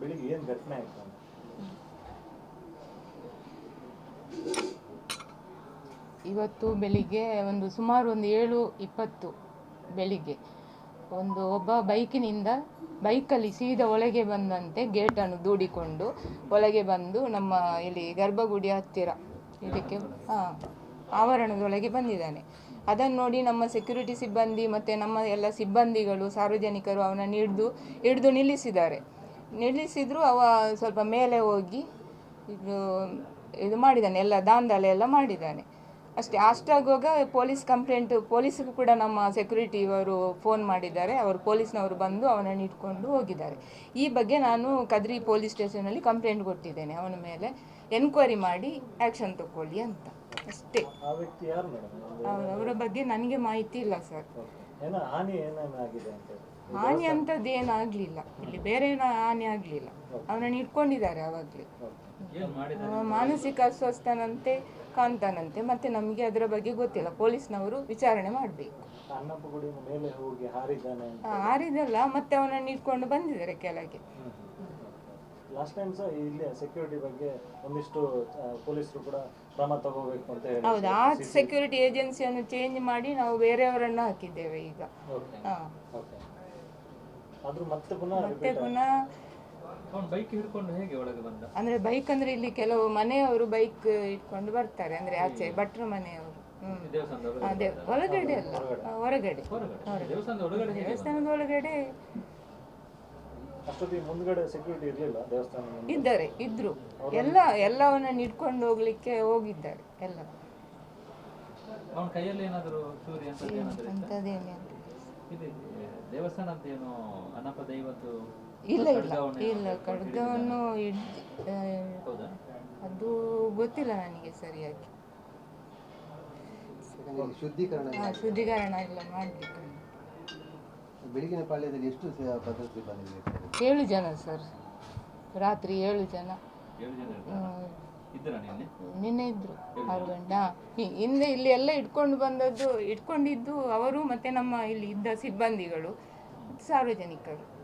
ಬೆಳಿಗ್ಗೆ ಏನು ಘಟನೆ ಆಯ್ತು ಇವತ್ತು ಬೆಳಿಗ್ಗೆ ಒಂದು ಸುಮಾರು ಒಂದು ಏಳು ಇಪ್ಪತ್ತು ಬೆಳಿಗ್ಗೆ ಒಂದು ಒಬ್ಬ ಬೈಕಿನಿಂದ ಬೈಕಲ್ಲಿ ಸೀದಾ ಒಳಗೆ ಬಂದಂತೆ ಗೇಟನ್ನು ದೂಡಿಕೊಂಡು ಒಳಗೆ ಬಂದು ನಮ್ಮ ಇಲ್ಲಿ ಗರ್ಭಗುಡಿ ಹತ್ತಿರ ಇದಕ್ಕೆ ಹಾಂ ಆವರಣದೊಳಗೆ ಬಂದಿದ್ದಾನೆ ಅದನ್ನು ನೋಡಿ ನಮ್ಮ ಸೆಕ್ಯೂರಿಟಿ ಸಿಬ್ಬಂದಿ ಮತ್ತು ನಮ್ಮ ಎಲ್ಲ ಸಿಬ್ಬಂದಿಗಳು ಸಾರ್ವಜನಿಕರು ಅವನನ್ನು ಹಿಡಿದು ಹಿಡಿದು ನಿಲ್ಲಿಸಿದ್ದಾರೆ ನಿಲ್ಲಿಸಿದ್ರು ಅವ ಸ್ವಲ್ಪ ಮೇಲೆ ಹೋಗಿ ಇದು ಇದು ಮಾಡಿದ್ದಾನೆ ಎಲ್ಲ ದಾಂಧಲೆ ಎಲ್ಲ ಮಾಡಿದ್ದಾನೆ ಅಷ್ಟೇ ಅಷ್ಟಾಗುವಾಗ ಪೊಲೀಸ್ ಕಂಪ್ಲೇಂಟ್ ಪೊಲೀಸ್ಗೂ ಕೂಡ ನಮ್ಮ ಸೆಕ್ಯೂರಿಟಿ ಅವರು ಫೋನ್ ಮಾಡಿದ್ದಾರೆ. ಅವರು ಪೊಲೀಸ್ನವರು ಬಂದು ಅವನನ್ನು ಇಟ್ಕೊಂಡು ಹೋಗಿದ್ದಾರೆ. ಈ ಬಗ್ಗೆ ನಾನು ಕದ್ರಿ ಪೊಲೀಸ್ ಸ್ಟೇಷನಲ್ಲಿ ಕಂಪ್ಲೇಂಟ್ ಕೊಟ್ಟಿದ್ದೇನೆ. ಅವನ ಮೇಲೆ ಎನ್ಕ್ವೈರಿ ಮಾಡಿ ಆ್ಯಕ್ಷನ್ ತಗೊಳ್ಳಿ ಅಂತ. ಅಷ್ಟೇ. ಅವರ ಬಗ್ಗೆ ನನಗೆ ಮಾಹಿತಿ ಇಲ್ಲ ಸರ್ ಏನೋ ಹಾನಿ ಅಂತದ್ದು ಆಗಿದೆ ಅಂತ ಹೇಳಿ. ಹಾನಿ ಅಂಥದ್ದು ಏನಾಗಲಿಲ್ಲ. ಇಲ್ಲಿ ಬೇರೆ ಏನೋ ಹಾನಿ ಆಗ್ಲಿಲ್ಲ. ಅವನನ್ನು ಇಟ್ಕೊಂಡಿದ್ದಾರೆ ಆವಾಗಲೇ. ಮಾನಸಿಕ ಅಸ್ವಸ್ಥನಂತೆ ಕಾಣ್ತಾನಂತೆ ಮತ್ತೆ ನಮಗೆ ಅದರ ಬಗ್ಗೆ ಗೊತ್ತಿಲ್ಲ. ಪೊಲೀಸ್ನವರು ವಿಚಾರಣೆ ಮಾಡಬೇಕು. ಅಣ್ಣಪ್ಪ ಗುಡಿನ ಮೇಲೆ ಹೋಗಿ ಹಾರಿದ್ದಾನೆ ಅಂತ. ಆರಿದಲ್ಲ ಮತ್ತೆ ಅವನನ್ನು ಇಟ್ಕೊಂಡು ಬಂದಿದ್ದಾರೆ ಕೆಳಗೆ. ಲಾಸ್ಟ್ ಟೈಮ್ ಸಹ ಇಲ್ಲಿ ಸೆಕ್ಯೂರಿಟಿ ಬಗ್ಗೆ ಒಂದಿಷ್ಟು ಪೊಲೀಸರು ಕೂಡ ಕ್ರಮ ತಗೋಬೇಕು ಅಂತ ಹೇಳಿ ಹೌದು? ಆ ಸೆಕ್ಯೂರಿಟಿ ಏಜೆನ್ಸಿಯನ್ನು ಚೇಂಜ್ ಮಾಡಿ ನಾವು ಬೇರೆಯವರನ್ನ ಹಾಕಿದ್ದೇವೆ ಈಗ. ಓಕೆ ಹಾಂ. ಓಕೆ ಆದ್ರೂ ಮತ್ತೆ ಪುನಃ ಮತ್ತೆ ಪುನಃ ಅವನು ಬೈಕ್ ಹಿಡ್ಕೊಂಡು ಹೇಗೆ ಒಳಗೆ ಬಂದ? ಅಂದ್ರೆ ಬೈಕ್ ಅಂದ್ರೆ ಇಲ್ಲಿ ಕೆಲವು ಮನೆಯವರು ಬೈಕ್ ಇಟ್ಕೊಂಡು ಬರ್ತಾರೆ ಅಂದ್ರೆ ಆಚೆ ಭಟ್ರ ಮನೆಯವರು. ಹ್ಮ್. ದೇವಸ್ಥಾನದ ಅದೇ ಒಳಗಡೆ ಅಲ್ಲ ಹೊರಗಡೆ. ಹೊರಗಡೆ. ದೇವಸ್ಥಾನದ ಒಳಗಡೆ ಹೇಗೆ ದೇವಸ್ಥಾನದ ಒಳಗಡೆ ಅಷ್ಟೊತ್ತಿಗೆ ಮುಂದ್ಗಡೆ ಸೆಕ್ಯೂರಿಟಿ ಇರಲಿಲ್ಲ ದೇವಸ್ಥಾನ ಇದ್ದಾರೆ ಇದ್ರು. ಎಲ್ಲ ಎಲ್ಲವನ್ನ ಇಟ್ಕೊಂಡು ಹೋಗ್ಲಿಕ್ಕೆ ಹೋಗಿದ್ದಾರೆ ಎಲ್ಲ ಅವನ ಕೈಯಲ್ಲಿ ಏನಾದರೂ ಚೂರಿ ಅಂತ ಏನಾದರೂ ಅಂಥದ್ದೇನಿಲ್ಲ ಇದೆ ದೇವಸ್ಥಾನ ಅಂತ ಏನು ಅನಪ ದೈವದ್ದು ಇಲ್ಲ ಇಲ್ಲ. ಇಲ್ಲ ಖಡ್ಗವನ್ನು ಅದು ಗೊತ್ತಿಲ್ಲ ನನಗೆ ಸರಿಯಾಗಿ. ಶುದ್ಧೀಕರಣ ಶುದ್ಧೀಕರಣ ಎಲ್ಲ ಮಾಡಲಿಕ್ಕೆ. ಬೆಳಗಿನ ಪಾಳ್ಯದಲ್ಲಿ ಎಷ್ಟು ಸ- ಭದ್ರತಾ ಸಿಬ್ಬಂದಿ ಏಳು ಜನ ಸರ್. ರಾತ್ರಿ ಏಳು ಜನ. ನಿನ್ನೆ? ಇದ್ರು. ಆರು ಗಂಟೆ ಹಿ- ಹಿಂದೆ ಇಲ್ಲಿ ಎಲ್ಲ ಇಟ್ಕೊಂಡು ಬಂದದ್ದು ಇಟ್ಕೊಂಡಿದ್ದು ಅವರು ಮತ್ತೆ ನಮ್ಮ ಇಲ್ಲಿ ಇದ್ದ ಸಿಬ್ಬಂದಿಗಳು ಸಾರ್ವಜನಿಕರು.